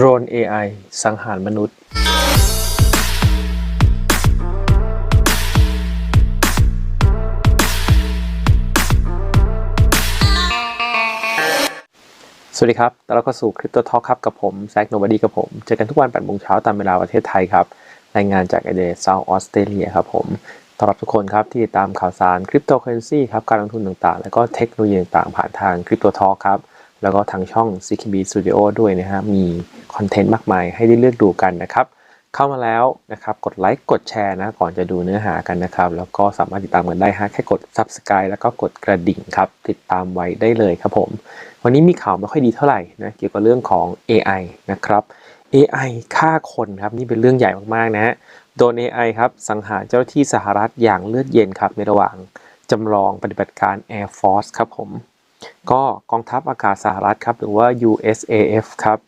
โดรน AI สังหารมนุษย์ สวัสดีครับตอนรับเข้าสู่คริปโตทอ k ครับกับผมแซกโนบดีกับผม เจอกันทุกวัน8โมงเช้าตามเวลาประเทศไทยครับ รายงานจากไอเดเซาท์ออสเตรเลียครับผมต้อนรับทุกคนครับที่ติดตามข่าวสารคริปโตเคอเรนซีครับการลงทุนต่างๆ แล้วก็เทคโนโลยีต่างๆ ผ่านทางคริปโตทอ k ครับ แล้วก็ทางช่อง CKB Studio ด้วยนะฮะ มีคอนเทนต์มากมายให้ได้เลือกดูกันนะครับ เข้ามาแล้วนะครับ กดไลค์ กดแชร์นะ ก่อนจะดูเนื้อหากันนะครับ แล้วก็สามารถติดตามกันได้ฮะ แค่กด Subscribe แล้วก็กดกระดิ่งครับ ติดตามไว้ได้เลยครับผม วันนี้มีข่าวไม่ค่อยดีเท่าไหร่นะ เกี่ยวกับเรื่องของ AI นะครับ AI ฆ่าคนครับ นี่เป็นเรื่องใหญ่มากๆนะฮะ โดน AI ครับ สังหารเจ้าหน้าที่สหรัฐอย่างเลือดเย็นครับ ในระหว่างจำลองปฏิบัติการ Air Force ครับผม ก็กองทัพอากาศสหรัฐครับหรือว่า USAF ครับ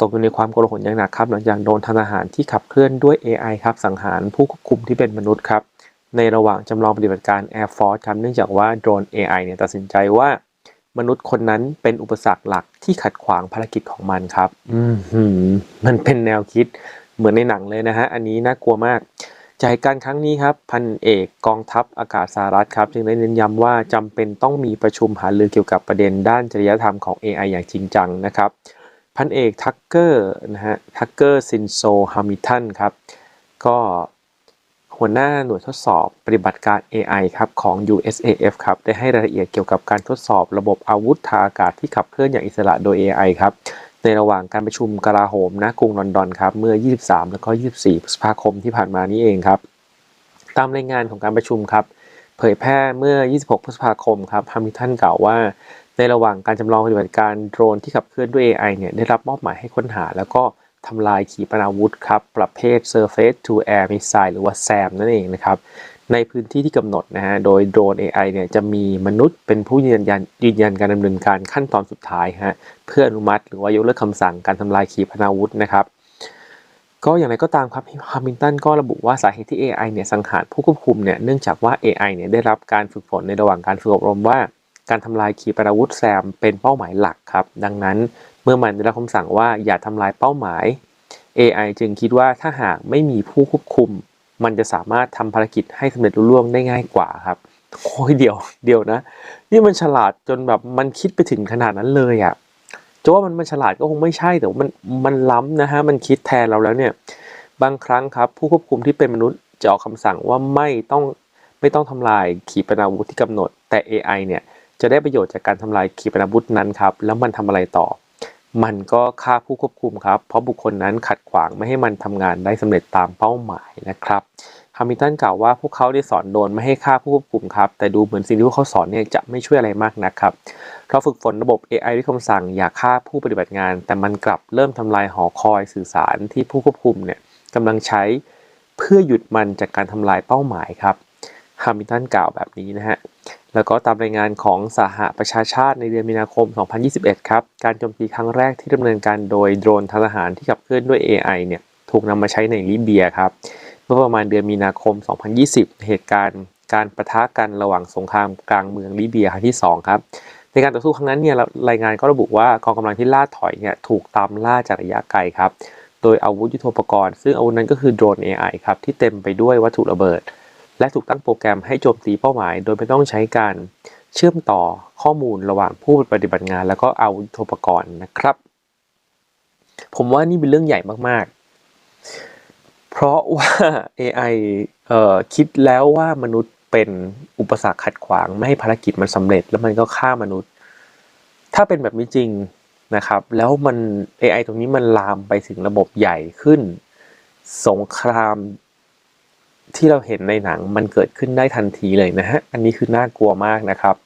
ตกอยู่ในความโกลาหลอย่างหนักครับหลังจากโดนทางทหารที่ขับเคลื่อนด้วย AI ครับสังหารผู้ควบคุมที่เป็นมนุษย์ครับในระหว่างจำลองปฏิบัติการ Air Force ครับเนื่องจากว่าโดรน AI เนี่ยตัดสินใจว่ามนุษย์คนนั้นเป็นอุปสรรคหลักที่ขัดขวางภารกิจของมันครับ อืมหืมมันเป็นแนวคิดเหมือนในหนังเลยนะฮะ อันนี้น่ากลัวมาก จากเหตุการณ์ครั้งนี้ครับพันเอกกองทัพอากาศสหรัฐครับจึงได้เน้นย้ำว่าจำเป็นต้องมีประชุมหารือเกี่ยวกับประเด็นด้านจริยธรรมของ AI อย่างจริงจังนะครับ พันเอกทักเกอร์นะฮะทักเกอร์ซินโซฮามิทันครับก็หัวหน้าหน่วยทดสอบปฏิบัติการ AI ครับของ USAF ครับได้ให้รายละเอียดเกี่ยวกับการทดสอบระบบอาวุธทางอากาศที่ขับเคลื่อนอย่างอิสระโดย AI ครับ ในระหว่างการประชุมกลาโหมณกรุงลอนดอนครับเมื่อ 23 แล้วก็ 24 พฤษภาคมที่ผ่านมานี้เองครับ ตามรายงานของการประชุมครับ เผยแพร่เมื่อ 26 พฤษภาคมครับฮามิลตันกล่าวว่า ในระหว่างการจำลองปฏิบัติการโดรนที่ขับเคลื่อนด้วย AI เนี่ยได้รับมอบหมายให้ค้นหา แล้วก็ทำลายขีปนาวุธครับประเภท Surface to Air Missile หรือว่า SAM นั่นเองนะครับ ในพื้นที่ที่กำหนดนะฮะ โดยโดรน AI เนี่ยจะมีมนุษย์เป็นผู้ยืนยันยืนยันการดำเนินการขั้นตอนสุดท้ายฮะเพื่ออนุมัติ หรือว่ายกเลิกคำสั่งการทำลายขีปนาวุธนะครับ ก็อย่างไรก็ตามครับฮามิลตันก็ระบุว่าสาเหตุที่ AI เนี่ยสังหารผู้ควบคุมเนี่ยเนื่องจากว่า AI เนี่ยได้รับการฝึกฝนในระหว่างการฝึกอบรมว่า การทำลายขีปนาวุธแซมเป็นเป้าหมายหลักครับดังนั้นเมื่อมันได้รับคำสั่งว่าอย่าทำลายเป้าหมาย AI จึงคิดว่าถ้าหากไม่มีผู้ควบคุม มันจะสามารถทำภารกิจให้สำเร็จรุ่ล่วงได้ง่ายกว่าครับโอ้ยเดียวเดียวนะ นี่มันฉลาดจนแบบมันคิดไปถึงขนาดนั้นเลยอะ่ะจะว่ามันมันฉลาดก็คงไม่ใช่แต่ว่ามันมันล้ำนะฮะมันคิดแทนเราแล้วเนี่ยบางครั้งครับ ผู้ควบคุมที่เป็นมนุษย์จะออกคำสั่งว่าไม่ต้องไม่ต้องทำลายขีปนาวุธที่กำหนด แต่ AI เนี่ยจะได้ประโยชน์จากการทำลายขีปนาวุธนั้นครับ แล้วมันทำอะไรต่อ มันก็ฆ่าผู้ควบคุมครับ เพราะบุคคลนั้นขัดขวางไม่ให้มันทำงานได้สำเร็จตามเป้าหมายนะครับฮามิลตันกล่าวว่าพวกเขาได้สอนโดนไม่ให้ฆ่าผู้ควบคุมครับ แต่ดูเหมือนสิ่งที่พวกเขาสอนเนี่ยจะไม่ช่วยอะไรมากนะครับ เราฝึกฝนระบบ AI ด้วยคำสั่งอย่าฆ่าผู้ปฏิบัติงาน แต่มันกลับเริ่มทำลายหอคอยสื่อสารที่ผู้ควบคุมเนี่ยกำลังใช้เพื่อหยุดมันจากการทำลายเป้าหมายครับ ฮามิลตันกล่าวแบบนี้นะฮะ แล้วก็ตามรายงานของสหประชาชาติในเดือนมีนาคม 2021 ครับ การโจมตีครั้งแรกที่ดำเนินการโดยโดรนทหารที่ขับเคลื่อนด้วย AI เนี่ย ถูกนำมาใช้ในลิเบียครับ เมื่อประมาณเดือนมีนาคม 2020 เหตุการณ์การประทะกันระหว่างสงครามกลางเมืองลิเบียครั้งที่ 2 ครับ ในการต่อสู้ครั้งนั้นเนี่ยรายงานก็ระบุว่ากองกำลังที่ล่าถอยเนี่ยถูกตามล่าจากระยะไกลครับ โดยอาวุธยุทโธปกรณ์ ซึ่งอาวุธนั้นก็คือโดรน AI ครับที่เต็มไปด้วยวัตถุระเบิด และถูกตั้งโปรแกรมให้โจมตีเป้าหมายโดยไม่ต้องใช้การเชื่อมต่อข้อมูลระหว่างผู้ปฏิบัติงาน แล้วก็อาวุธอุปกรณ์นะครับ ผมว่านี่เป็นเรื่องใหญ่มากๆ เพราะว่า AI เอ่อคิดแล้วว่ามนุษย์เป็นอุปสรรคขัดขวาง ไม่ให้ภารกิจมันสำเร็จ แล้วมันก็ฆ่ามนุษย์ ถ้าเป็นแบบนี้จริงนะครับ แล้วมัน AI ตรงนี้มันลามไปถึงระบบใหญ่ขึ้น สงคราม ที่เราเห็นในหนังมันเกิดขึ้นได้ทันทีเลยนะฮะ อันนี้คือน่ากลัวมากนะครับ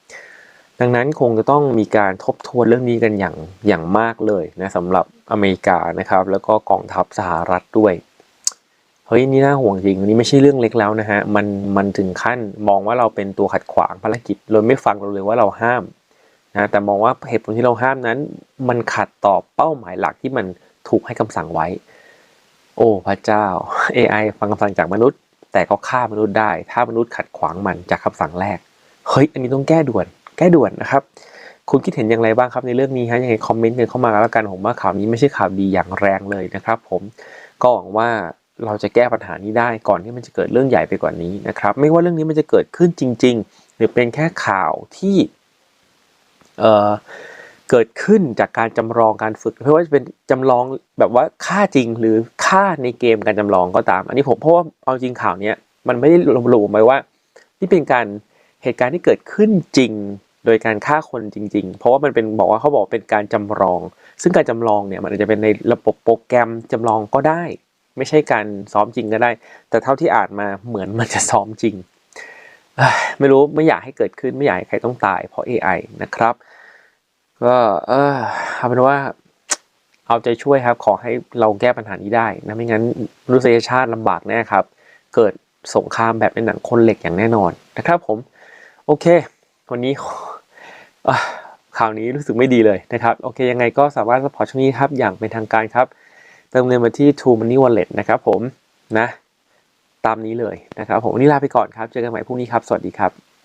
ดังนั้นคงจะต้องมีการทบทวนเรื่องนี้กันอย่างอย่างมากเลยนะสำหรับอเมริกานะครับ แล้วก็กองทัพสหรัฐด้วยเฮ้ยนี่น่าห่วงจริงนนี้ไม่ใช่เรื่องเล็กแล้วนะฮะมันมันถึงขั้นมองว่าเราเป็นตัวขัดขวางภารกิจโดยไม่ฟังเราเลยว่าเราห้ามนะแต่มองว่าเหตุผลที่เราห้ามนั้น มันขัดต่อเป้าหมายหลักที่มันถูกให้คำสั่งไว้ โอ้พระเจ้า AI ฟังคำสั่งจากมนุษย์ แต่ก็ฆ่ามนุษย์ได้ ถ้ามนุษย์ขัดขวางมันจากคำสั่งแรก เฮ้ย อันนี้ต้องแก้ด่วน แก้ด่วนนะครับ คุณคิดเห็นอย่างไรบ้างครับในเรื่องนี้ฮะ ยังไงคอมเมนต์กันเข้ามาแล้วกัน ผมว่าข่าวนี้ไม่ใช่ข่าวดีอย่างแรงเลยนะครับ ผม ก็หวังว่าเราจะแก้ปัญหานี้ได้ก่อนที่มันจะเกิดเรื่องใหญ่ไปกว่านี้นะครับ ไม่ว่าเรื่องนี้มันจะเกิดขึ้นจริง ๆ หรือเป็นแค่ข่าวที่ เอ่อ เกิดขึ้นจากการจำลองการฝึกไม่ว่าจะเป็นจำลองแบบว่าค่าจริงหรือค่าในเกมการจำลองก็ตาม อันนี้ผมเพราะว่าเอาจริงข่าวเนี้ยมันไม่ได้ระบุไว้ว่าที่เป็นการเหตุการณ์ที่เกิดขึ้นจริงโดยการฆ่าคนจริง ๆ เพราะว่ามันเป็นบอกว่าเขาบอกเป็นการจำลอง ซึ่งการจำลองเนี่ยมันอาจจะเป็นในระบบโปรแกรมจำลองก็ได้ ไม่ใช่การซ้อมจริงก็ได้ แต่เท่าที่อ่านมาเหมือนมันจะซ้อมจริงไม่รู้ไม่อยากให้เกิดขึ้นไม่อยากให้ใครต้องตายเพราะ AI นะครับ ก็เออเอาเป็นว่าเอาใจช่วยครับ ขอให้เราแก้ปัญหานี้ได้นะไม่งั้นมนุษยชาติลำบากแน่ครับ เกิดสงครามแบบในหนังคนเหล็กอย่างแน่นอนนะครับผม โอเค วันนี้ข่าวนี้รู้สึกไม่ดีเลยนะครับ โอเคยังไงก็สามารถสปอร์ตช่องนี้ครับ อย่างเป็นทางการครับ เติมเงินมาที่ True Money Wallet นะครับผมนะ ตามนี้เลยนะครับผมวันนี้ลาไปก่อนครับ เจอกันใหม่พรุ่งนี้ครับ สวัสดีครับ